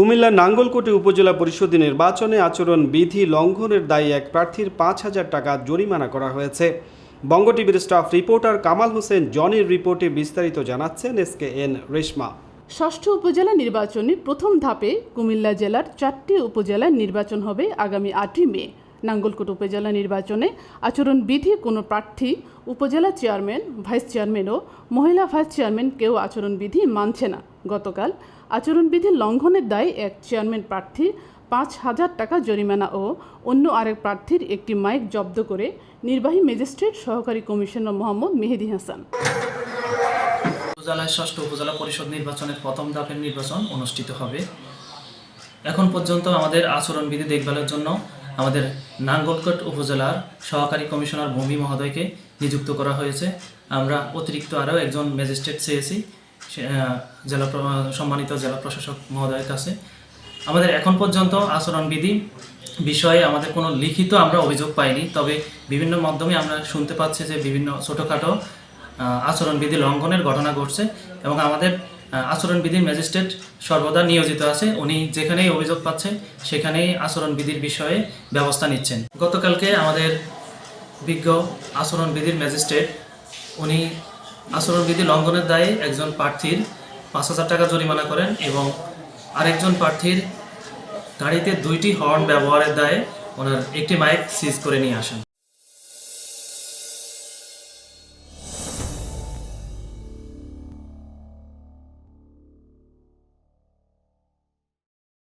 কুমিল্লার নাঙ্গলকোটে উপজেলা পরিষদ নির্বাচনে আচরণ বিধি লঙ্ঘনের দায়ে এক প্রার্থীর পাঁচ হাজার টাকা জরিমানা করা হয়েছে। বঙ্গ টিভির স্টাফ রিপোর্টার কামাল হোসেন জনির রিপোর্টে বিস্তারিত জানাচ্ছেন এস কে এন রেশমা। ষষ্ঠ উপজেলা নির্বাচনে প্রথম ধাপে কুমিল্লা জেলার চারটি উপজেলার নির্বাচন হবে আগামী আটই মে। নাঙ্গলকোট উপজেলা নির্বাচনে আচরণবিধি কোনো প্রার্থী, উপজেলা চেয়ারম্যান, ভাইস চেয়ারম্যান ও মহিলা ভাইস চেয়ারম্যান কেউ আচরণবিধি মানছে না। গতকাল আচরণবিধি লঙ্ঘনের দায়ে এক চেয়ারম্যান প্রার্থী পাঁচ হাজার টাকা জরিমানা ও অন্য আরেক প্রার্থীর একটি মাইক জব্দ করে নির্বাহী ম্যাজিস্ট্রেট সহকারী কমিশনার মোহাম্মদ মেহেদি হাসান। উপজেলায় ষষ্ঠ উপজেলা পরিষদ নির্বাচনের প্রথম ধাপের নির্বাচন অনুষ্ঠিত হবে। এখন পর্যন্ত আমাদের আচরণবিধি দেখভালের জন্য আমাদের নাঙ্গলকোট উপজেলার সহকারী কমিশনার ভূমি মহোদয়কে নিযুক্ত করা হয়েছে। আমরা অতিরিক্ত আরও একজন ম্যাজিস্ট্রেট চেয়েছি জেলা সম্মানিত জেলা প্রশাসক মহোদয়ের কাছে। আমাদের এখন পর্যন্ত আচরণবিধি বিষয়ে আমাদের কোনো লিখিত আমরা অভিযোগ পাইনি, তবে বিভিন্ন মাধ্যমে আমরা শুনতে পাচ্ছি যে বিভিন্ন ছোটোখাটো আচরণবিধি লঙ্ঘনের ঘটনা ঘটছে এবং আমাদের আচরণবিধির ম্যাজিস্ট্রেট সর্বদা নিয়োজিত আছে। উনি যেখানেই অভিযোগ পাচ্ছেন সেখানেই আচরণবিধির বিষয়ে ব্যবস্থা নিচ্ছেন। গতকালকে আমাদের বিজ্ঞ আচরণবিধির ম্যাজিস্ট্রেট, উনি আচরণবিধি লঙ্ঘনের দায়ে একজন প্রার্থীর পাঁচ হাজার টাকা জরিমানা করেন এবং আরেকজন প্রার্থীর গাড়িতে দুইটি হর্ন ব্যবহারের দায়ে ওনার একটি মাইক সিজ করে নিয়ে আসেন।